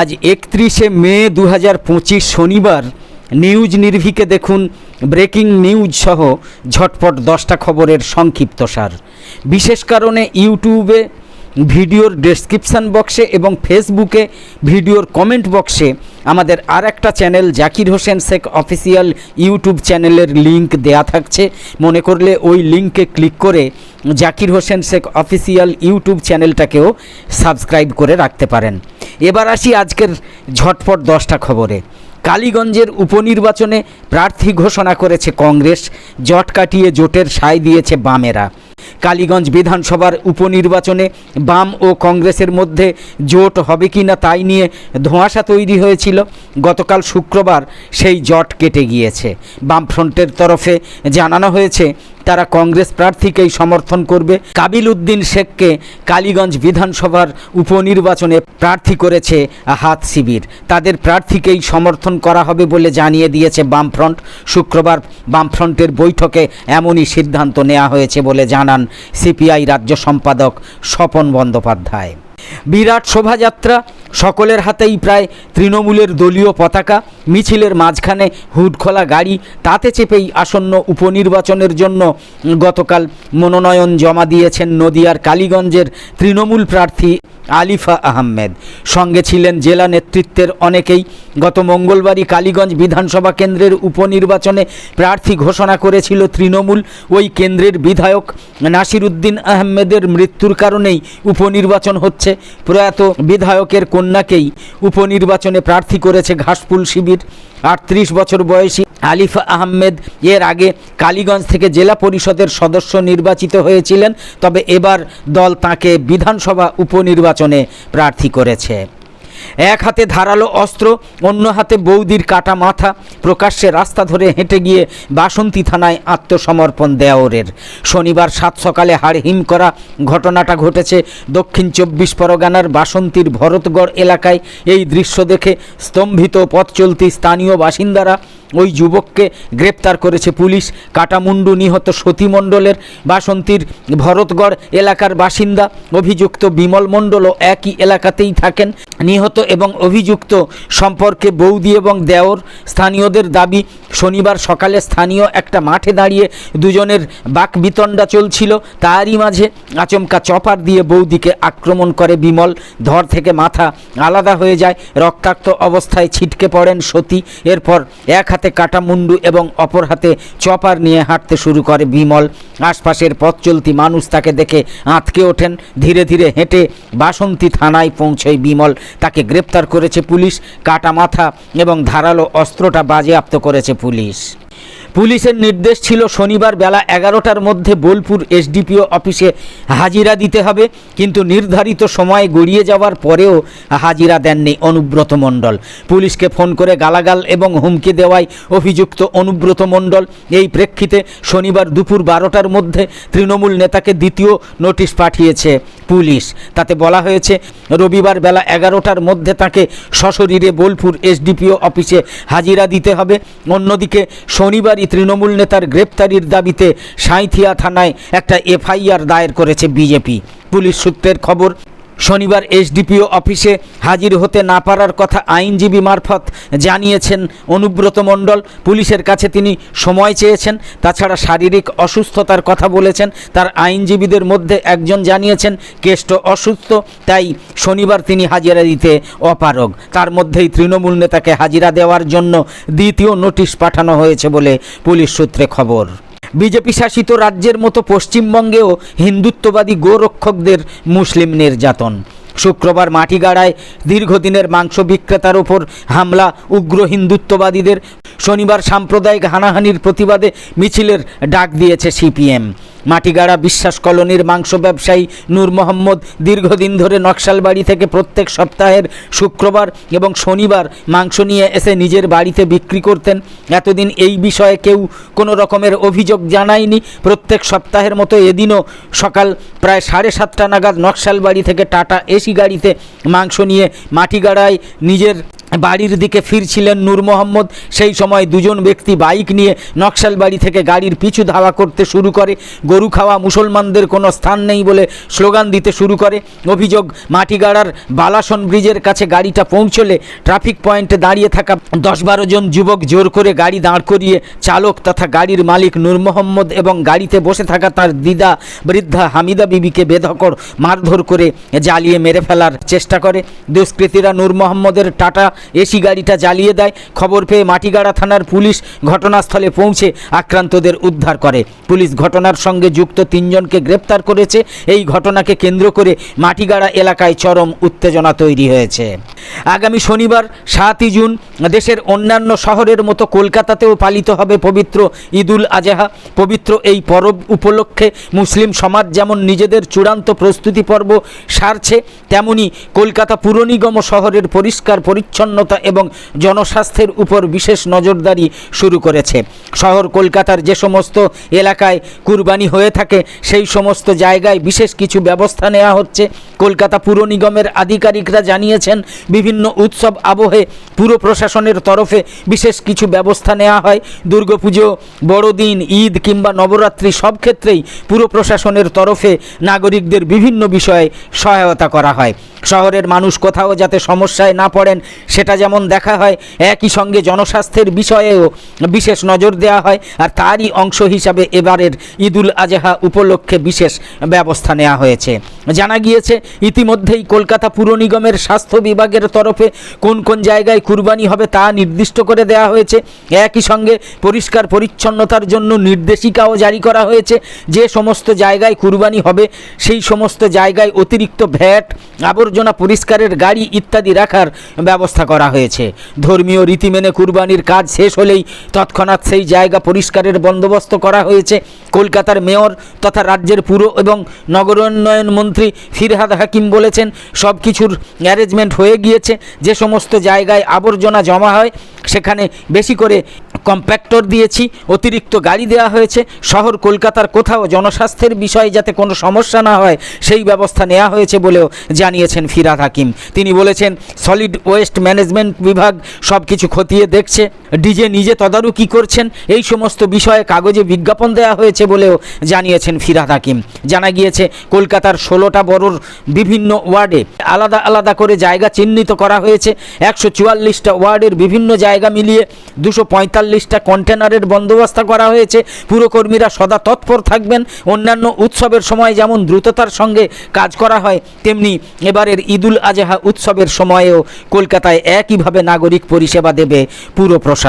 আজ একত্রিশে মে দু হাজার পঁচিশ শনিবার নিউজ নির্ভিকে দেখুন ব্রেকিং নিউজ সহ ঝটপট দশটা খবরের সংক্ষিপ্তসার বিশেষ কারণে ইউটিউবে ভিডিওর ডেসক্রিপশান বক্সে এবং ফেসবুকে ভিডিওর কমেন্ট বক্সে আমাদের আর একটা channel Zakir Hossain Sheikh official YouTube চ্যানেলের লিংক দেয়া থাকছে। মনে করলে ওই লিংকে ক্লিক করে জাকির হোসেন শেখ অফিসিয়াল ইউটিউব চ্যানেলটাকেও সাবস্ক্রাইব করে রাখতে পারেন। এবার আসি আজকের ঝটপট দশটা খবরে। কালীগঞ্জের উপনির্বাচনে প্রার্থী ঘোষণা করেছে কংগ্রেস, জট কাটিয়ে জোটের সায় দিয়েছে বামেরা। কালীগঞ্জ বিধানসভার উপনির্বাচনে বাম ও কংগ্রেসের মধ্যে জোট হবে কি না তাই নিয়ে ধোঁয়াশা তৈরি হয়েছিল। গতকাল শুক্রবার সেই জট কেটে গিয়েছে। বামফ্রন্টের তরফে জানানো হয়েছে তারা কংগ্রেস প্রার্থীকেই সমর্থন করবে। কাবিল উদ্দিন শেখকে কালীগঞ্জ বিধানসভার উপনির্বাচনে প্রার্থী করেছে হাত শিবির। তাদের প্রার্থীকেই সমর্থন করা হবে বলে জানিয়ে দিয়েছে বামফ্রন্ট। শুক্রবার বামফ্রন্টের বৈঠকে এমনই সিদ্ধান্ত নেওয়া হয়েছে বলে জানান সিপিআই রাজ্য সম্পাদক স্বপন বন্দ্যোপাধ্যায়। বিরাট শোভাযাত্রা, সকলের হাতেই প্রায় তৃণমূলের দলীয় পতাকা, মিছিলের মাঝখানে হুডখোলা গাড়ি, তাতে চেপেই আসন্ন উপনির্বাচনের জন্য গতকাল মনোনয়ন জমা দিয়েছেন নদিয়ার কালীগঞ্জের তৃণমূল প্রার্থী আলিফা আহমেদ। সঙ্গে ছিলেন জেলা নেতৃত্বের অনেকেই। গত মঙ্গলবারই কালীগঞ্জ বিধানসভা কেন্দ্রের উপনির্বাচনে প্রার্থী ঘোষণা করেছিল তৃণমূল। ওই কেন্দ্রের বিধায়ক নাসিরুদ্দিন আহমেদের মৃত্যুর কারণেই উপনির্বাচন হচ্ছে। প্রয়াত বিধায়কের কন্যাকেই উপনির্বাচনে প্রার্থী করেছে ঘাসফুল শিবির। আটত্রিশ বছর বয়সী আলিফা আহমেদ এর আগে কালীগঞ্জ থেকে জেলা পরিষদের সদস্য নির্বাচিত হয়েছিলেন। তবে এবার দল তাকে বিধানসভা উপনির্বাচনে প্রার্থী করেছে। এক হাতে ধারালো অস্ত্র, অন্য হাতে বৌদির কাটা মাথা। প্রকাশ্যে রাস্তা ধরে হেঁটে গিয়ে বাসন্তী থানায় আত্মসমর্পণ দেওরের। শনিবার সাত সকালে হাড়হিম করা ঘটনাটা ঘটেছে দক্ষিণ চব্বিশ পরগনার বাসন্তীর ভরতগড় এলাকায়। এই দৃশ্য দেখে স্তম্ভিত পথ চলতি স্থানীয় বাসিন্দারা ওই যুবককে গ্রেপ্তার করেছে পুলিশ। কাটামুন্ডু নিহত সতী মণ্ডলের বাসন্তীর ভরতগড় এলাকার বাসিন্দা। অভিযুক্ত বিমল মণ্ডলও একই এলাকাতেই থাকেন। নিহত এবং অভিযুক্ত সম্পর্কে বৌদি এবং দেওর স্থানীয়দের দাবি, শনিবার সকালে স্থানীয় একটা মাঠে দাঁড়িয়ে দুজনের বাকবিতণ্ডা চলছিল। তারই মাঝে আচমকা চপার দিয়ে বৌদিকে আক্রমণ করে বিমল। ধর থেকে মাথা আলাদা হয়ে যায়। রক্তাক্ত অবস্থায় ছিটকে পড়েন সতী। এরপর এক হাতে কাটা মুন্ডু এবং অপর হাতে চপার নিয়ে হাঁটতে শুরু করে বিমল। আশপাশের পথ চলতি মানুষ তাকে দেখে আঁতকে ওঠেন। ধীরে ধীরে হেঁটে বাসন্তী থানায় পৌঁছয় বিমল। তাকে গ্রেপ্তার করেছে পুলিশ কাটা মাথা এবং ধারালো অস্ত্রটা বাজেয়াপ্ত করেছে পুলিশ। পুলিশের নির্দেশ ছিল শনিবার বেলা এগারোটার মধ্যে বোলপুর এসডিপিও অফিসে হাজিরা দিতে হবে, কিন্তু নির্ধারিত সময় গড়িয়ে যাওয়ার পরেও হাজিরা দেননি অনুব্রত মণ্ডল। পুলিশকে ফোন করে গালাগাল এবং হুমকি দেওয়ায় অভিযুক্ত অনুব্রত মণ্ডল। এই প্রেক্ষিতে শনিবার দুপুর বারোটার মধ্যে তৃণমূল নেতাকে দ্বিতীয় নোটিশ পাঠিয়েছে পুলিশ। তাতে বলা হয়েছে, রবিবার বেলা এগারোটার মধ্যে তাকে সশরীরে বোলপুর এসডিপিও অফিসে হাজিরা দিতে হবে। অন্যদিকে শনিবারই তৃণমূল নেতার গ্রেপ্তারির দাবিতে সাঁইথিয়া থানায় একটা এফআইআর দায়ের করেছে বিজেপি। পুলিশ সূত্রের খবর শনিবার এসডিপিও অফিসে হাজির হতে না পারার কথা আইনজীবী মারফত জানিয়েছেন অনুব্রত মণ্ডল। পুলিশের কাছে তিনি সময় চেয়েছেন, তাছাড়া শারীরিক অসুস্থতার কথা বলেছেন। তার আইনজীবীদের মধ্যে একজন জানিয়েছেন, কেষ্ট অসুস্থ, তাই শনিবার তিনি হাজিরা দিতে অপারগ। তার মধ্যেই তৃণমূল নেতাকে হাজিরা দেওয়ার জন্য দ্বিতীয় নোটিশ পাঠানো হয়েছে বলে পুলিশ সূত্রে খবর। বিজেপি শাসিত রাজ্যের মতো পশ্চিমবঙ্গেও হিন্দুত্ববাদী গোরক্ষকদের মুসলিম নির্যাতন। শুক্রবার মাটিগাড়ায় দীর্ঘদিনের মাংস বিক্রেতার ওপর হামলা, উগ্র হিন্দুত্ববাদীদের। শনিবার সাম্প্রদায়িক হানাহানির প্রতিবাদে মিছিলের ডাক দিয়েছে সিপিএম। মাটিগাড়া বিশ্বাস কলোনির মাংস ব্যবসায়ী নূর মোহাম্মদ দীর্ঘদিন ধরে নকশালবাড়ি থেকে প্রত্যেক সপ্তাহের শুক্রবার এবং শনিবার মাংস নিয়ে এসে নিজের বাড়িতে বিক্রি করতেন। এতদিন এই বিষয়ে কেউ কোনো রকমের অভিযোগ জানায়নি। প্রত্যেক সপ্তাহের মতো এদিনও সকাল প্রায় সাড়ে সাতটা নাগাদ নকশালবাড়ি থেকে টাটা এসি গাড়িতে মাংস নিয়ে মাটি গাড়ায় নিজের বাড়ির দিকে ফিরছিলেন নূর মোহাম্মদ। সেই সময় দুজন ব্যক্তি বাইক নিয়ে নকশালবাড়ি থেকে গাড়ির পিছু ধাওয়া করতে শুরু করে। গরু খাওয়া মুসলমানদের কোনো স্থান নেই বলে স্লোগান দিতে শুরু করে। অভিযোগ, মাটিগাড়ার বালাসন ব্রিজের কাছে গাড়িটা পৌঁছলে ট্রাফিক পয়েন্টে দাঁড়িয়ে থাকা দশ বারো জন যুবক জোর করে গাড়ি দাঁড় করিয়ে চালক তথা গাড়ির মালিক নূর মোহাম্মদ এবং গাড়িতে বসে থাকা তার দিদা বৃদ্ধা হামিদা বিবিকে বেধকর, মারধর করে জ্বালিয়ে মেরে ফেলার চেষ্টা করে। দুষ্কৃতীরা নূর মোহাম্মদের টাটা এসি গাড়িটা জ্বালিয়ে দেয়। খবর পেয়ে মাটিগাড়া থানার পুলিশ ঘটনাস্থলে পৌঁছে আক্রান্তদের উদ্ধার করে। পুলিশ ঘটনার সঙ্গে যুক্ত তিনজনকে গ্রেপ্তার করেছে। এই ঘটনাকে কেন্দ্র করে মাটিগাড়া এলাকায় চরম উত্তেজনা তৈরি হয়েছে। আগামী শনিবার, সাতই জুন, দেশের অন্যান্য শহরের মতো কলকাতাতেও পালিত হবে পবিত্র ঈদুল আজহা। পবিত্র এই পরব উপলক্ষে মুসলিম সমাজ যেমন নিজেদের চূড়ান্ত প্রস্তুতি পর্ব সারছে, তেমনি কলকাতা পুর নিগম শহরের পরিষ্কার পরিচ্ছন্নতা এবং জনস্বাস্থ্যের উপর বিশেষ নজরদারি শুরু করেছে। শহর কলকাতার যে সমস্ত এলাকায় কুরবানি হয়ে থাকে, সেই সমস্ত জায়গায় বিশেষ কিছু ব্যবস্থা নেওয়া হচ্ছে। কলকাতা পুর নিগমের আধিকারিকরা জানিয়েছেন, বিভিন্ন উৎসব আবহে পুর প্রশাসনের তরফে বিশেষ কিছু ব্যবস্থা নেওয়া হয়। দুর্গাপুজো, বড়দিন, ঈদ কিংবা নবরাত্রি সব ক্ষেত্রেই পুর প্রশাসনের তরফে নাগরিকদের বিভিন্ন বিষয়ে সহায়তা করা হয়। শহরের মানুষ কোথাও যাতে সমস্যায় না পড়েন সেটা যেমন দেখা হয়, একই সঙ্গে জনস্বাস্থ্যের বিষয়েও বিশেষ নজর দেওয়া হয়, আর তারই অংশ হিসাবে এবারের ঈদুল আজহা উপলক্ষে বিশেষ ব্যবস্থা নেওয়া হয়েছে। জানা গিয়েছে, ইতিমধ্যেই কলকাতা পুর নিগমের স্বাস্থ্য বিভাগের তরফে কোন কোন জায়গায় কুরবানি হবে তা নির্দিষ্ট করে দেওয়া হয়েছে। একই সঙ্গে পরিষ্কার পরিচ্ছন্নতার জন্য নির্দেশিকাও জারি করা হয়েছে, যে সমস্ত জায়গায় কুরবানি হবে, সেই সমস্ত জায়গায় অতিরিক্ত ভ্যাট, আবর্জনা পরিষ্কারের গাড়ি ইত্যাদি রাখার ব্যবস্থা করা হয়েছে। ধর্মীয় রীতি মেনে কুরবানির কাজ শেষ হলেই তৎক্ষণাৎ সেই জায়গা পরিষ্কারের বন্দোবস্ত করা হয়েছে। কলকাতার মেয়র তথা রাজ্যের পুর এবং নগরোন্নয়ন মন্ত্রী ফিরহাদ হাকিম বলেছেন সব কিছুর অ্যারেঞ্জমেন্ট হয়ে গিয়েছে। যে সমস্ত জায়গায় আবর্জনা জমা হয় সেখানে বেশি করে কম্প্যাক্টর দিয়েছি, অতিরিক্ত গাড়ি দেওয়া হয়েছে, শহর কলকাতার কোথাও জনস্বাস্থ্যের বিষয়ে যাতে কোনো সমস্যা না হয়, সেই ব্যবস্থা নেওয়া হয়েছে বলেও জানিয়েছেন ফিরাদ হাকিম। তিনি বলেছেন সলিড ওয়েস্ট ম্যানেজমেন্ট বিভাগ সব কিছু খতিয়ে দেখছে। ডিজে নিজে তদারকি করছেন? এই সমস্ত বিষয়ে কাগজে বিজ্ঞাপন দেওয়া হয়েছে বলেও জানিয়েছেন ফিরাদ হাকিম। জানা গিয়েছে, কলকাতার ষোলোটা বড়োর বিভিন্ন ওয়ার্ডে আলাদা আলাদা করে জায়গা চিহ্নিত করা হয়েছে। একশো চুয়াল্লিশটা ওয়ার্ডের বিভিন্ন জায়গা মিলিয়ে দুশো পঁয়তাল্লিশটা কন্টেনারের বন্দোবস্ত করা হয়েছে। পুরকর্মীরা সদা তৎপর থাকবেন। অন্যান্য উৎসবের সময় যেমন দ্রুততার সঙ্গে কাজ করা হয়, তেমনি এবারের ঈদুল আজহা উৎসবের সময়েও কলকাতায় একইভাবে নাগরিক পরিষেবা দেবে পুরো প্রশাসন।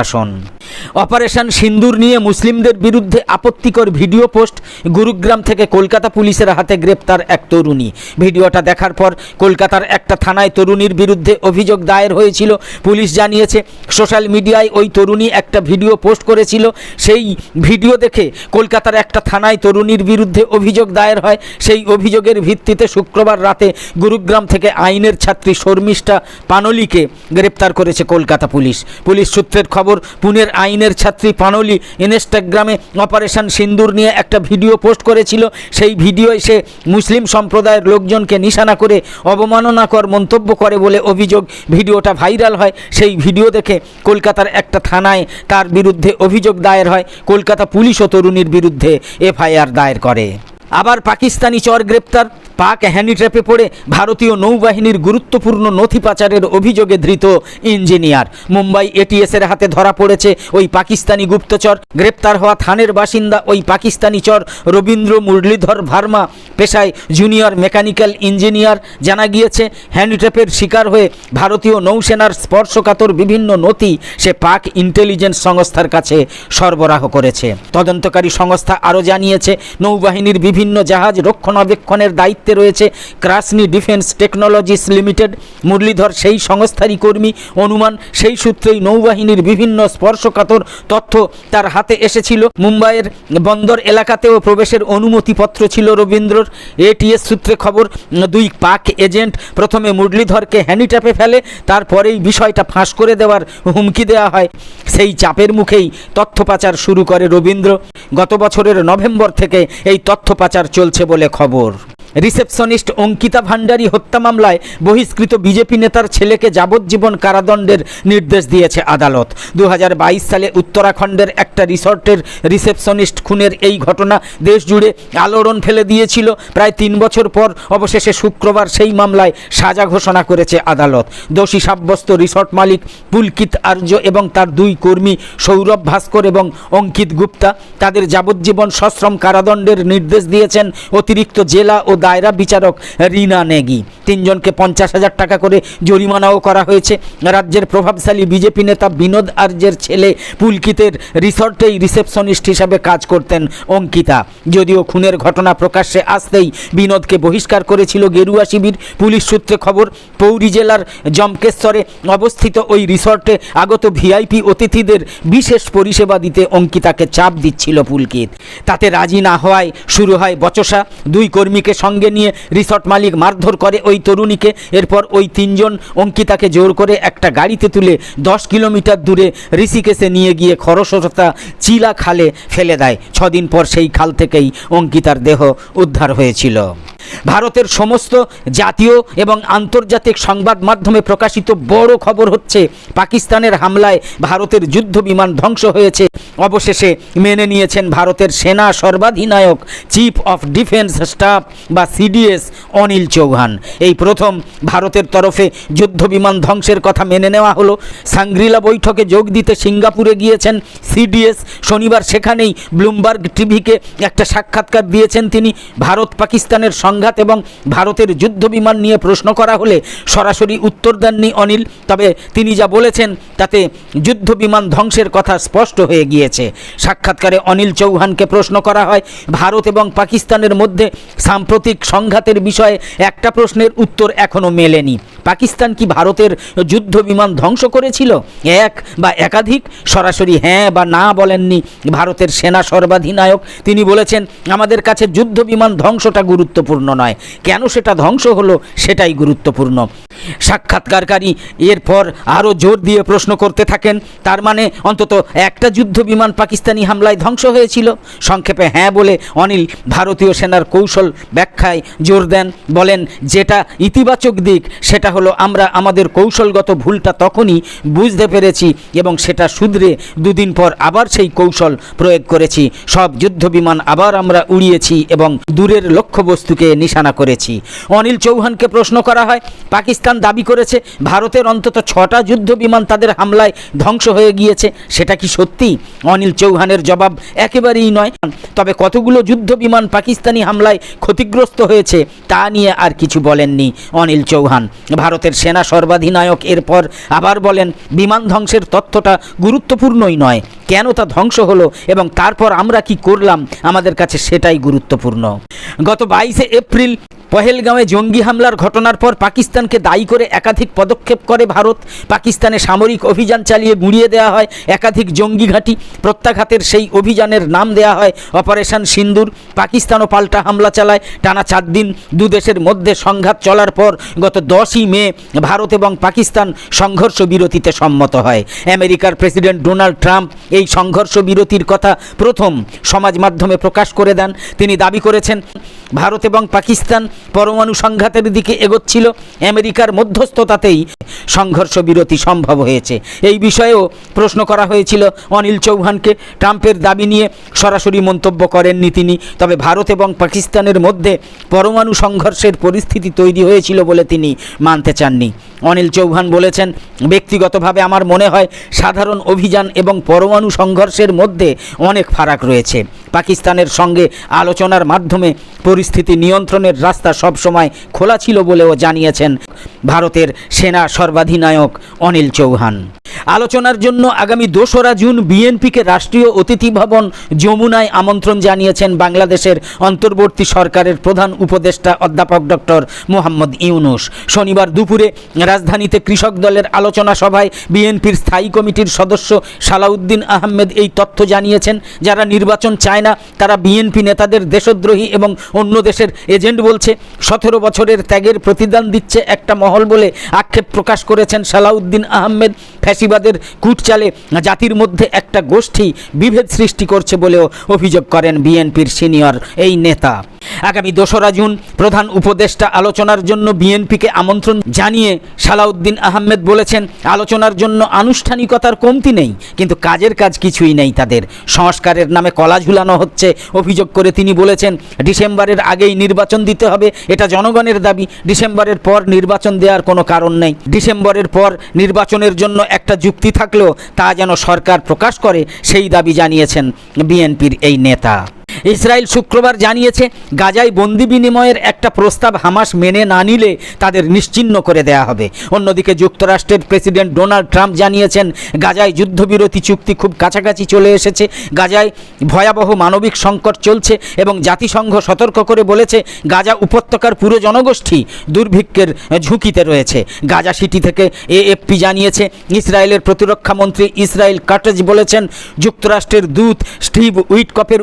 অপারেশন সিন্দুর নিয়ে মুসলিমদের বিরুদ্ধে আপত্তিকর ভিডিও পোস্ট গুরুগ্রাম থেকে কলকাতা পুলিশের হাতে গ্রেপ্তার এক তরুণী। ভিডিওটা দেখার পর কলকাতার একটা থানায় তরুণীর বিরুদ্ধে অভিযোগ দায়ের হয়েছিল। পুলিশ জানিয়েছে, সোশ্যাল মিডিয়ায় ওই তরুণী একটা ভিডিও পোস্ট করেছিল। সেই ভিডিও দেখে কলকাতার একটা থানায় তরুণীর বিরুদ্ধে অভিযোগ দায়ের হয়। সেই অভিযোগের ভিত্তিতে শুক্রবার রাতে গুরুগ্রাম থেকে আইনের ছাত্রী শর্মিষ্ঠা পানলিকে গ্রেপ্তার করেছে কলকাতা পুলিশ। পুলিশ সূত্রের খবর পুনের আইনের ছাত্রী পানলি ইনস্টাগ্রামে অপারেশন সিন্দুর নিয়ে একটা ভিডিও পোস্ট করেছিল। সেই ভিডিওয় সে মুসলিম সম্প্রদায়ের লোকজনকে নিশানা করে অবমাননাকর মন্তব্য করে বলে অভিযোগ। ভিডিওটা ভাইরাল হয়। সেই ভিডিও দেখে কলকাতার একটা থানায় তার বিরুদ্ধে অভিযোগ দায়ের হয়। কলকাতা পুলিশ ও তরুণীর বিরুদ্ধে এফআইআর দায়ের করে। আবার পাকিস্তানি চর গ্রেপ্তার। পাক হ্যানি ট্র্যাপে পড়ে ভারতীয় নৌবাহিনীর গুরুত্বপূর্ণ নথি পাচারের অভিযোগে ধৃত ইঞ্জিনিয়ার। মুম্বাই এটিএসের হাতে ধরা পড়েছে ওই পাকিস্তানি গুপ্তচর। গ্রেপ্তার হওয়া থানের বাসিন্দা ওই পাকিস্তানি চর রবীন্দ্র মুরলীধর ভার্মা পেশায় জুনিয়র মেকানিক্যাল ইঞ্জিনিয়ার। জানা গিয়েছে হ্যান্ড ট্র্যাপের শিকার হয়ে ভারতীয় নৌসেনার স্পর্শকাতর বিভিন্ন নথি সে পাক ইন্টেলিজেন্স সংস্থার কাছে সরবরাহ করেছে। তদন্তকারী সংস্থা আরও জানিয়েছে, নৌবাহিনীর বিভিন্ন জাহাজ রক্ষণাবেক্ষণের দায়িত্বে রয়েছে Krasny defence technologies limited Muralidhar সেই সংস্থারই কর্মী, অনুমান সেই সূত্রেই নৌবাহিনীর বিভিন্ন স্পর্শকাতর তথ্য তার হাতে এসেছিল। মুম্বাইয়ের বন্দর এলাকাতেও প্রবেশের অনুমতিপত্র ছিল রবীন্দ্রর। এটিএস সূত্রে খবর, দুই পাক এজেন্ট প্রথমে মুরলীধরকে হ্যানিট্যাপে ফেলে, তারপরেই বিষয়টা ফাঁস করে দেওয়ার হুমকি দেওয়া হয়। সেই চাপের মুখেই তথ্য পাচার শুরু করে রবীন্দ্র। গত বছরের নভেম্বর থেকে এই তথ্য পাচার চলছে বলে খবর। রিসেপশনিস্ট অঙ্কিতা ভান্ডারী হত্যা মামলায় বহিষ্কৃত বিজেপি নেতার ছেলেকে যাবজ্জীবন কারাদণ্ডের নির্দেশ দিয়েছে আদালত। দু হাজার বাইশ সালে উত্তরাখণ্ডের একটা রিসর্টের রিসেপশনিস্ট খুনের এই ঘটনা দেশ জুড়ে আলোড়ন ফেলে দিয়েছিল। প্রায় তিন বছর পর অবশেষে শুক্রবার সেই মামলায় সাজা ঘোষণা করেছে আদালত। দোষী সাব্যস্ত রিসর্ট মালিক পুলকিত আর্য এবং তার দুই কর্মী সৌরভ ভাস্কর এবং অঙ্কিত গুপ্তা তাদের যাবজ্জীবন সশ্রম কারাদণ্ডের নির্দেশ দিয়েছেন। অতিরিক্ত জেলা ও दायरा विचारक रीना नेगी। তিনজনকে পঞ্চাশ হাজার টাকা করে জরিমানাও করা হয়েছে। রাজ্যের প্রভাবশালী বিজেপি নেতা বিনোদ আর্যের ছেলে পুলকিতের রিসর্টেই রিসেপশনিস্ট হিসাবে কাজ করতেন অঙ্কিতা। যদিও খুনের ঘটনা প্রকাশ্যে আসতেই বিনোদকে বহিষ্কার করেছিল গেরুয়া শিবির। পুলিশ সূত্রে খবর, পৌরি জেলার জমকেশ্বরে অবস্থিত ওই রিসর্টে আগত ভিআইপি অতিথিদের বিশেষ পরিষেবা দিতে অঙ্কিতাকে চাপ দিচ্ছিল পুলকিত। তাতে রাজি না হওয়ায় শুরু হয় বচসা। দুই কর্মীকে সঙ্গে নিয়ে রিসর্ট মালিক মারধর করে ওই তরুণীকে, এরপর ওই তিনজন অঙ্কিতাকে জোর করে একটা গাড়িতে তুলে দশ কিলোমিটার দূরে ঋষিকেশে নিয়ে গিয়ে খরস্রোতা চিলা খালে ফেলে দেয়। ছদিন পর সেই খাল থেকেই অঙ্কিতার দেহ উদ্ধার হয়েছিল। ভারতের সমস্ত জাতীয় এবং আন্তর্জাতিক সংবাদ মাধ্যমে প্রকাশিত বড় খবর হচ্ছে, পাকিস্তানের হামলায় ভারতের যুদ্ধ বিমান ধ্বংস হয়েছে। অবশেষে মেনে নিয়েছেন ভারতের সেনা সর্বাধিনায়ক চিফ অফ ডিফেন্স স্টাফ বা সিডিএস অনিল চৌহান। এই প্রথম ভারতের তরফে যুদ্ধ বিমান ধ্বংসের কথা মেনে নেওয়া হলো। সাংগ্রিলা বৈঠকে যোগ দিতে সিঙ্গাপুরে গিয়েছেন সিডিএস শনিবার সেখানেই ব্লুমবার্গ টিভিকে একটা সাক্ষাৎকার দিয়েছেন তিনি। ভারত পাকিস্তানের সংঘাত এবং ভারতের যুদ্ধ বিমান নিয়ে প্রশ্ন করা হলে সরাসরি উত্তর দেননি অনিল। তবে তিনি যা বলেছেন, তাতে যুদ্ধ বিমান ধ্বংসের কথা স্পষ্ট হয়ে গিয়েছে। সাক্ষাৎকারে অনিল চৌহানকে প্রশ্ন করা হয়, ভারত এবং পাকিস্তানের মধ্যে সাম্প্রতিক সংঘাতের বিষয়ে একটা প্রশ্নের উত্তর এখনও মেলেনি। পাকিস্তান কি ভারতের যুদ্ধ বিমান ধ্বংস করেছিল? এক বা একাধিক? সরাসরি হ্যাঁ বা না বলেননি ভারতের সেনা সর্বাধিনায়ক। তিনি বলেছেন, আমাদের কাছে যুদ্ধ বিমান ধ্বংসটা গুরুত্বপূর্ণ নয়। কেন সেটা ধ্বংস হলো সেটাই গুরুত্বপূর্ণ। সাক্ষাৎকারকারী এরপর আরও জোর দিয়ে প্রশ্ন করতে থাকেন, তার মানে অন্তত একটা যুদ্ধ বিমান পাকিস্তানি হামলায় ধ্বংস হয়েছিল? সংক্ষেপে হ্যাঁ বলে অনিল ভারতীয় সেনার কৌশল ব্যাখ্যায় জোর দেন, বলেন, যেটা ইতিবাচক দিক, সেটা হলো আমরা আমাদের কৌশলগত ভুলটা তখনই বুঝতে পেরেছি এবং সেটা শুধরে দুদিন পর আবার সেই কৌশল প্রয়োগ করেছি। সব যুদ্ধ বিমান আবার আমরা উড়িয়েছি এবং দূরের লক্ষ্যবস্তুকে নিশানা করেছি। অনিল চৌহানকে প্রশ্ন করা হয়, পাকিস্তান দাবি করেছে ভারতের অন্তত ছটা যুদ্ধ বিমান তাদের হামলায় ধ্বংস হয়ে গিয়েছে, সেটা কি সত্যি? অনিল চৌহানের জবাব একেবারেই নয়। তবে কতগুলো যুদ্ধ বিমান পাকিস্তানি হামলায় ক্ষতিগ্রস্ত হয়েছে তা নিয়ে আর কিছু বলেননি অনিল চৌহান। ভারতের সেনা সর্বাধিনায়ক। এরপর আবার বলেন, বিমান ধ্বংসের তথ্যটা গুরুত্বপূর্ণই নয়। কেন তা ধ্বংস হলো এবং তারপর আমরা কি করলাম? আমাদের কাছে সেটাই গুরুত্বপূর্ণ। গত বাইশে এপ্রিল পহেলগাঁওয়ে জঙ্গি হামলার ঘটনার পর পাকিস্তানকে দায়ী করে একাধিক পদক্ষেপ করে ভারত। পাকিস্তানে সামরিক অভিযান চালিয়ে গুঁড়িয়ে দেওয়া হয় একাধিক জঙ্গি ঘাঁটি। প্রত্যাঘাতের সেই অভিযানের নাম দেওয়া হয় অপারেশন সিন্দুর। পাকিস্তানও পাল্টা হামলা চালায়। টানা চার দিন দু দেশের মধ্যে সংঘাত চলার পর গত দশই মে ভারত এবং পাকিস্তান সংঘর্ষ বিরতিতে সম্মত হয়। আমেরিকার প্রেসিডেন্ট ডোনাল্ড ট্রাম্প এই সংঘর্ষ বিরতির কথা প্রথম সমাজ মাধ্যমে প্রকাশ করে দেন। তিনি দাবি করেছেন, ভারত এবং পাকিস্তান পরমাণু সংঘাতের দিকে এগোচ্ছিল। আমেরিকার মধ্যস্থতাতেই সংঘর্ষ বিরতি সম্ভব হয়েছে। এই বিষয়েও প্রশ্ন করা হয়েছিল অনিল চৌহানকে। ট্রাম্পের দাবি নিয়ে সরাসরি মন্তব্য করেননি তিনি। তবে ভারত এবং পাকিস্তানের মধ্যে পরমাণু সংঘর্ষের পরিস্থিতি তৈরি হয়েছিল বলে তিনি মানতে চাননি। অনিল চৌহান বলেছেন, ব্যক্তিগতভাবে আমার মনে হয়, সাধারণ অভিযান এবং পরমাণু সংঘর্ষের মধ্যে অনেক ফারাক রয়েছে। পাকিস্তানের সঙ্গে আলোচনার মাধ্যমে পরিস্থিতি নিয়ন্ত্রণের রাস্তা সবসময় খোলা ছিল বলেও জানিয়েছেন ভারতের সেনা সর্বাধিনায়ক অনিল চৌহান। আলোচনার জন্য আগামী দোসরা জুন বিএনপিকে রাষ্ট্রীয় অতিথি ভবন যমুনায় আমন্ত্রণ জানিয়েছেন বাংলাদেশের অন্তর্বর্তী সরকারের প্রধান উপদেষ্টা অধ্যাপক ডক্টর মোহাম্মদ ইউনুস। শনিবার দুপুরে রাজধানীতে কৃষক দলের আলোচনা সভায় বিএনপির স্থায়ী কমিটির সদস্য সালাউদ্দিন আহমেদ এই তথ্য জানিয়েছেন, যারা নির্বাচন চায় না, তারা বিএনপি নেতাদের দেশদ্রোহী এবং অন্য দেশের এজেন্ট বলছে, সতেরো বছরের ত্যাগের প্রতিদান দিচ্ছে একটা মহল বলে আক্ষেপ প্রকাশ করেছেন সালাউদ্দিন আহমেদ। ফ্যাসিবাদের কুটচালে জাতির মধ্যে একটা গোষ্ঠী বিভেদ সৃষ্টি করছে বলেও অভিযোগ করেন বিএনপির সিনিয়র এই নেতা। আগামী দোসরা জুন প্রধান উপদেষ্টা আলোচনার জন্য বিএনপিকে আমন্ত্রণ জানিয়ে সালাউদ্দিন আহমেদ বলেছেন, আলোচনার জন্য আনুষ্ঠানিকতার কমতি নেই, কিন্তু কাজের কাজ কিছুই নেই তাদের। সংস্কারের নামে কলা ঝুলানো হচ্ছে, অভিযোগ করে তিনি বলেছেন, ডিসেম্বরের আগেই নির্বাচন দিতে হবে, এটা জনগণের দাবি, ডিসেম্বরের পর নির্বাচন দেওয়ার কোনো কারণ নেই। ডিসেম্বরের পর নির্বাচনের জন্য একটা যুক্তি থাকলেও তা যেন সরকার প্রকাশ করে, সেই দাবি জানিয়েছেন বিএনপির এই নেতা। ইসরায়েল শুক্রবার জানিয়েছে, গাজায় বন্দি বিনিময়ের একটা প্রস্তাব হামাস মেনে না নিলে তাদের নিশ্চিহ্ন করে দেয়া হবে। অন্যদিকে যুক্তরাষ্ট্রের প্রেসিডেন্ট ডোনাল্ড ট্রাম্প জানিয়েছেন, গাজায় যুদ্ধবিরতি চুক্তি খুব কাছাকাছি চলে এসেছে। গাজায় ভয়াবহ মানবিক সংকট চলছে এবং জাতিসংঘ সতর্ক করে বলেছে, গাজা উপত্যকার পুরো জনগোষ্ঠী দুর্ভিক্ষের ঝুঁকিতে রয়েছে। গাজা সিটি থেকে এএফপি জানিয়েছে, ইসরায়েলের প্রতিরক্ষা মন্ত্রী ইসরায়েল কাটেজ বলেছেন, যুক্তরাষ্ট্রের দূত স্টিভ উইটকপের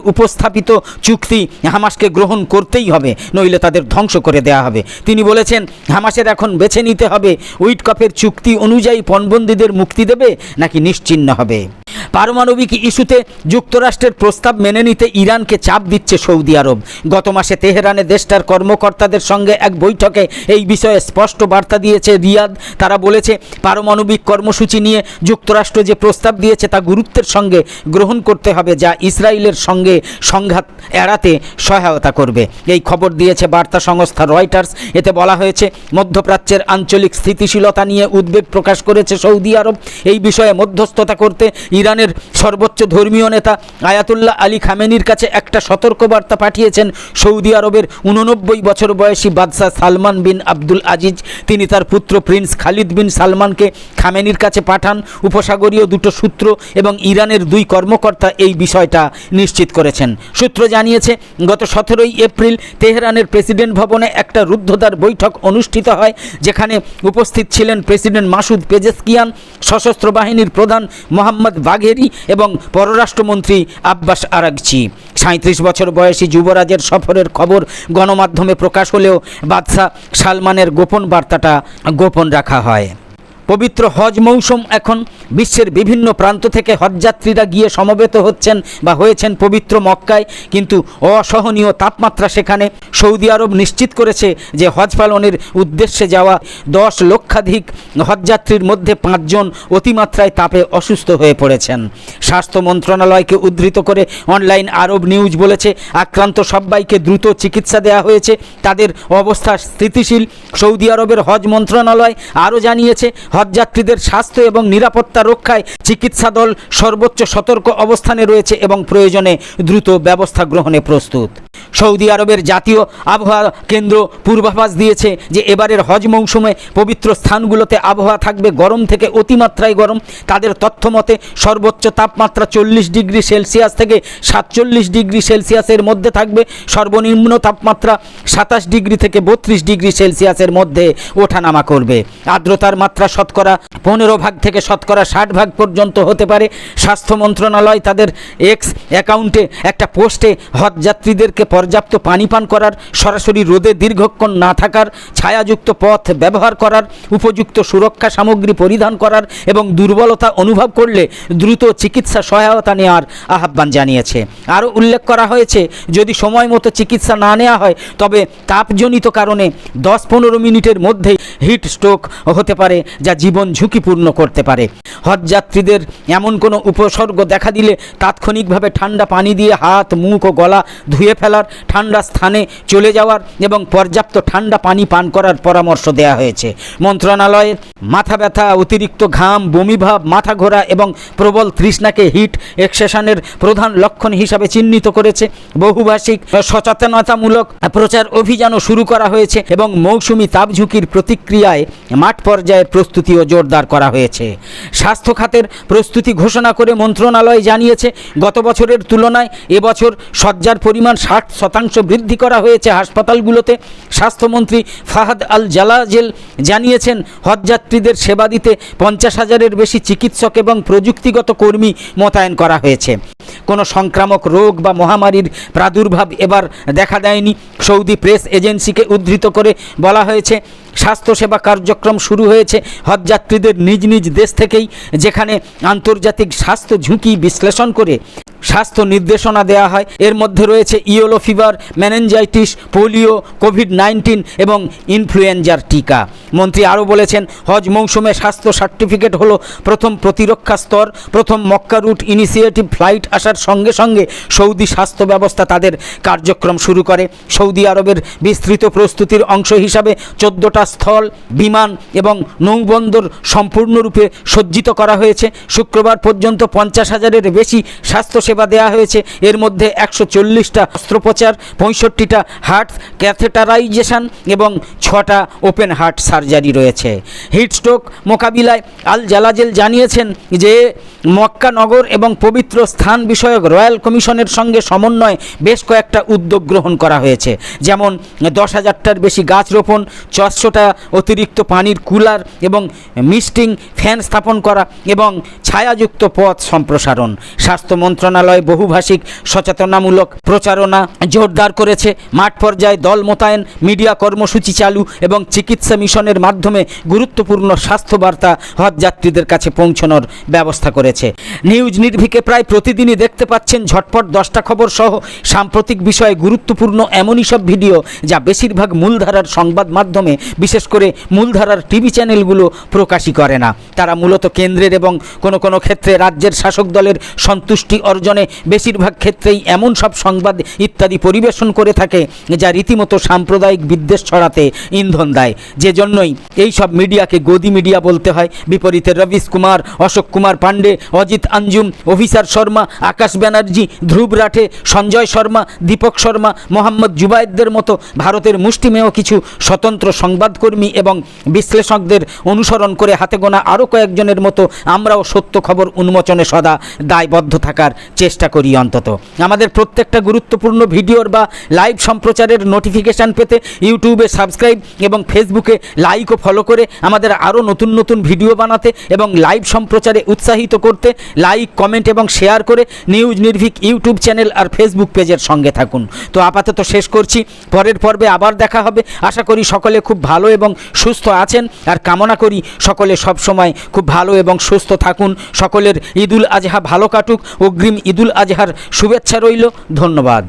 উপস্থাপিত চুক্তি হামাসকে গ্রহণ করতেই হবে, নইলে তাদের ধ্বংস করে দেয়া হবে। তিনি বলেছেন, হামাসের এখন বেছে নিতে হবে উইটকপের চুক্তি অনুযায়ী পণবন্দীদের মুক্তি দেবে নাকি নিশ্চিহ্ন হবে। পারমাণবিক ইস্যুতে যুক্তরাষ্ট্রের প্রস্তাব মেনে নিতে ইরানকে চাপ দিচ্ছে সৌদি আরব। গত মাসে তেহরানে দেশটার কর্মকর্তাদের সঙ্গে এক বৈঠকে এই বিষয়ে স্পষ্ট বার্তা দিয়েছে রিয়াদ। তারা বলেছে, পারমাণবিক কর্মসূচি নিয়ে যুক্তরাষ্ট্র যে প্রস্তাব দিয়েছে তা গুরুত্বের সঙ্গে গ্রহণ করতে হবে, যা ইসরায়েলের সঙ্গে সংঘাত এড়াতে সহায়তা করবে। এই খবর দিয়েছে বার্তা সংস্থা রয়টার্স। এতে বলা হয়েছে, মধ্যপ্রাচ্যের আঞ্চলিক স্থিতিশীলতা নিয়ে উদ্বেগ প্রকাশ করেছে সৌদি আরব। এই বিষয়ে মধ্যস্থতা করতে ইরানের সর্বোচ্চ ধর্মীয় নেতা আয়াতুল্লাহ আলী খামেনির কাছে একটা সতর্কবার্তা পাঠিয়েছেন। সৌদি আরবের উননব্বই বছর বয়সী বাদশাহ সালমান বিন আব্দুল আজিজ। তিনি তার পুত্র প্রিন্স খালিদ বিন সালমানকে খামেনির কাছে পাঠান। উপসাগরীয় দুটো সূত্র এবং ইরানের দুই কর্মকর্তা এই বিষয়টা নিশ্চিত করেছেন। সূত্র জানিয়েছে, গত সতেরোই এপ্রিল তেহরানের প্রেসিডেন্ট ভবনে একটা রুদ্ধদ্বার বৈঠক অনুষ্ঠিত হয়, যেখানে উপস্থিত ছিলেন প্রেসিডেন্ট মাসুদ পেজেসকিয়ান, সশস্ত্র বাহিনীর প্রধান মোহাম্মদ বাঘেরি এবং পররাষ্ট্রমন্ত্রী আব্বাস আরাকচি সাঁত্রিশ বছর বয়সী যুবরাজের সফরের খবর গণমাধ্যমে প্রকাশ হলেও বাদশাহ সালমানের গোপন বার্তাটা গোপন রাখা হয়। পবিত্র হজ মৌসুম এখন বিশ্বের বিভিন্ন প্রান্ত থেকে হজযাত্রীরা গিয়ে সমবেত হচ্ছেন বা হয়েছেন পবিত্র মক্কায়। কিন্তু অসহনীয় তাপমাত্রা সেখানে সৌদি আরব নিশ্চিত করেছে যে হজ পালনের উদ্দেশ্যে যাওয়া দশ লক্ষাধিক হজযাত্রীর মধ্যে পাঁচজন অতিমাত্রায় তাপে অসুস্থ হয়ে পড়েছেন। স্বাস্থ্য মন্ত্রণালয়কে উদ্ধৃত করে অনলাইন আরব নিউজ বলেছে, আক্রান্ত সবাইকে দ্রুত চিকিৎসা দেওয়া হয়েছে। তাদের অবস্থা স্থিতিশীল। সৌদি আরবের হজ মন্ত্রণালয় আরও জানিয়েছে হজযাত্রীদের স্বাস্থ্য এবং নিরাপত্তা রক্ষায় চিকিৎসা দল সর্বোচ্চ সতর্ক অবস্থানে রয়েছে এবং প্রয়োজনে দ্রুত ব্যবস্থা গ্রহণে প্রস্তুত। সৌদি আরবের জাতীয় আবহাওয়া কেন্দ্র পূর্বাভাস দিয়েছে যে এবারের হজ মৌসুমে পবিত্র স্থানগুলোতে আবহাওয়া থাকবে গরম থেকে অতিমাত্রায় গরম। তাদের তথ্য মতে, সর্বোচ্চ তাপমাত্রা চল্লিশ ডিগ্রি সেলসিয়াস থেকে সাতচল্লিশ ডিগ্রি সেলসিয়াসের মধ্যে থাকবে। সর্বনিম্ন তাপমাত্রা সাতাশ ডিগ্রি থেকে বত্রিশ ডিগ্রি সেলসিয়াসের মধ্যে ওঠানামা করবে। আর্দ্রতার মাত্রা শতকরা পনেরো ভাগ থেকে শতকরা ষাট ভাগ পর্যন্ত হতে পারে। স্বাস্থ্য মন্ত্রণালয় তাদের এক্স অ্যাকাউন্টে একটা পোস্টে হজযাত্রীদেরকে পর্যাপ্ত পানি পান করার, সরাসরি রোদে দীর্ঘক্ষণ না থাকার, ছায়াযুক্ত পথ ব্যবহার করার, উপযুক্ত সুরক্ষা সামগ্রী পরিধান করার এবং দুর্বলতা অনুভব করলে দ্রুত চিকিৎসা সহায়তা নেওয়ার আহ্বান জানিয়েছে। আরও উল্লেখ করা হয়েছে, যদি সময় মতো চিকিৎসা না নেওয়া হয়, তবে তাপজনিত কারণে দশ পনেরো মিনিটের মধ্যেই হিট স্ট্রোক হতে পারে, যা জীবন ঝুঁকিপূর্ণ করতে পারে। হজযাত্রীদের এমন কোনো উপসর্গ দেখা দিলে তাৎক্ষণিকভাবে ঠান্ডা পানি দিয়ে হাত, মুখ ও গলা ধুয়ে ফেলার ঠান্ডা স্থানে চলে যাওয়ার এবং পর্যাপ্ত ঠান্ডা পানি পান করার পরামর্শ দেওয়া হয়েছে। মন্ত্রণালয়ের মাথা ব্যথা, অতিরিক্ত ঘাম, বমিভাব, মাথা ঘোরা এবং প্রবল তৃষ্ণাকে হিট এক্সেশনের প্রধান লক্ষণ হিসাবে চিহ্নিত করেছে। বহুভাষিক সচেতনতামূলক প্রচার অভিযানও শুরু করা হয়েছে এবং মৌসুমি তাপ ঝুঁকির প্রতিক্রিয়ায় মাঠ পর্যায়ের প্রস্তুতিও জোরদার করা হয়েছে। স্বাস্থ্য খাতের প্রস্তুতি ঘোষণা করে মন্ত্রণালয় জানিয়েছে, গত বছরের তুলনায় এবছর শয্যার পরিমাণ ষাট শতাংশ বৃদ্ধি করা হয়েছে হাসপাতালগুলোতে। স্বাস্থ্যমন্ত্রী ফাহাদ আল জালাজেল জানিয়েছেন, হজযাত্রীদের সেবা দিতে পঞ্চাশ হাজারের বেশি চিকিৎসক এবং প্রযুক্তিগত কর্মী মোতায়েন করা হয়েছে। কোনো সংক্রামক রোগ বা মহামারীর প্রাদুর্ভাব এবার দেখা দেয়নি। সৌদি প্রেস এজেন্সিকে উদ্ধৃত করে বলা হয়েছে, স্বাস্থ্যসেবা কার্যক্রম শুরু হয়েছে হজযাত্রীদের নিজ নিজ দেশ থেকেই, যেখানে আন্তর্জাতিক স্বাস্থ্য ঝুঁকি বিশ্লেষণ করে স্বাস্থ্য নির্দেশনা দেওয়া হয়। এর মধ্যে রয়েছে yellow fever meningitis polio, covid nineteen এবং ইনফ্লুয়েঞ্জার টিকা। মন্ত্রী আরও বলেছেন, হজ মৌসুমে স্বাস্থ্য সার্টিফিকেট হলো প্রথম প্রতিরক্ষা স্তর, প্রথম মক্কা রুট ইনিশিয়েটিভ ফ্লাইট আসার সঙ্গে সঙ্গে সৌদি স্বাস্থ্য ব্যবস্থা তাদের কার্যক্রম শুরু করে। সৌদি আরবের বিস্তৃত প্রস্তুতির অংশ হিসাবে চোদ্দোটা স্থল, বিমান এবং নৌবন্দর সম্পূর্ণরূপে সজ্জিত করা হয়েছে। শুক্রবার পর্যন্ত পঞ্চাশ হাজারের বেশি স্বাস্থ্যসেবা দেওয়া হয়েছে। এর মধ্যে একশো চল্লিশটা অস্ত্রোপচার, পঁয়ষট্টিটা হার্ট ক্যাথেটারাইজেশন এবং ছটা ওপেন হার্ট সার্জারি রয়েছে। হিটস্ট্রোক মোকাবিলায় আল জালাজেল জানিয়েছেন যে মক্কা নগর এবং পবিত্র স্থান বিষয়ক রয়্যাল কমিশনের সঙ্গে সমন্বয়ে বেশ কয়েকটা উদ্যোগ গ্রহণ করা হয়েছে। যেমন, দশ হাজারটার বেশি গাছ রোপণ, চারশোটা অতিরিক্ত পানির কুলার এবং মিস্টিং ফ্যান স্থাপন করা এবং ছায়াযুক্ত পথ সম্প্রসারণ। স্বাস্থ্য মন্ত্রণালয় বহুভাষিক সচেতনামূলক প্রচারণা জোরদার করেছে। মাঠ পর্যায়ে দল মোতায়েন, মিডিয়া কর্মসূচি চালু এবং চিকিৎসা মিশনের মাধ্যমে গুরুত্বপূর্ণ স্বাস্থ্য বার্তা হজযাত্রীদের কাছে পৌঁছানোর ব্যবস্থা করেছে। নিউজ নির্ভিকে প্রায় প্রতিদিনই দেখতে পাচ্ছেন ঝটপট দশটা খবর সহ সাম্প্রতিক বিষয়ে গুরুত্বপূর্ণ এমনই সব ভিডিও যা বেশিরভাগ মূলধারার সংবাদ মাধ্যমে, বিশেষ করে মূলধারার টিভি চ্যানেলগুলো প্রকাশই করে না। তারা মূলত কেন্দ্রের এবং কোনো কোনো ক্ষেত্রে রাজ্যের শাসক দলের সন্তুষ্টি অর্জনে বেশিরভাগ ক্ষেত্রেই এমন সব সংবাদ ইত্যাদি পরিবেশন করে থাকে যা রীতিমতো সাম্প্রদায়িক বিদ্বেষ ছড়াতে ইন্ধন দেয়। যে জন্যই এই সব মিডিয়াকে গদি মিডিয়া বলতে হয়। বিপরীতে রবিশ কুমার, অশোক কুমার পাণ্ডে, অজিত আঞ্জুম, অভিসার শর্মা, আকাশ ব্যানার্জি, ধ্রুব রাঠে, সঞ্জয় শর্মা, দীপক শর্মা, মোহাম্মদ জুবায়েদদের মতো ভারতের মুষ্টিমেয় কিছু স্বতন্ত্র সংবাদকর্মী এবং বিশ্লেষকদের অনুসরণ করে হাতে গোনা আরও কয়েকজনের মতো আমরাও সত্য খবর উন্মোচনে সদা দায়বদ্ধ থাকার চেষ্টা করি অন্তত। আমাদের প্রত্যেকটা গুরুত্বপূর্ণ ভিডিওর বা লাইভ সম্প্রচারের নোটিফিকেশান পেতে ইউটিউবে সাবস্ক্রাইব এবং ফেসবুকে লাইক ও ফলো করে আমাদের আরও নতুন নতুন ভিডিও বানাতে এবং লাইভ সম্প্রচারে উৎসাহিত করতে লাইক কমেন্ট এবং শেয়ার করে নিউজ নির্ভীক ইউটিউব চ্যানেল আর ফেসবুক পেজের সঙ্গে থাকুন। তো আপাতত শেষ করছি। পরের পর্বে আবার দেখা হবে। আশা করি সকলে খুব ভালো এবং সুস্থ আছেন। আর কামনা করি সকলে সব সময় খুব ভালো এবং সুস্থ থাকুন। সকলের ঈদুল আজহা ভালো কাটুক। অগ্রিম ঈদুল আজহার শুভেচ্ছা রইল। ধন্যবাদ।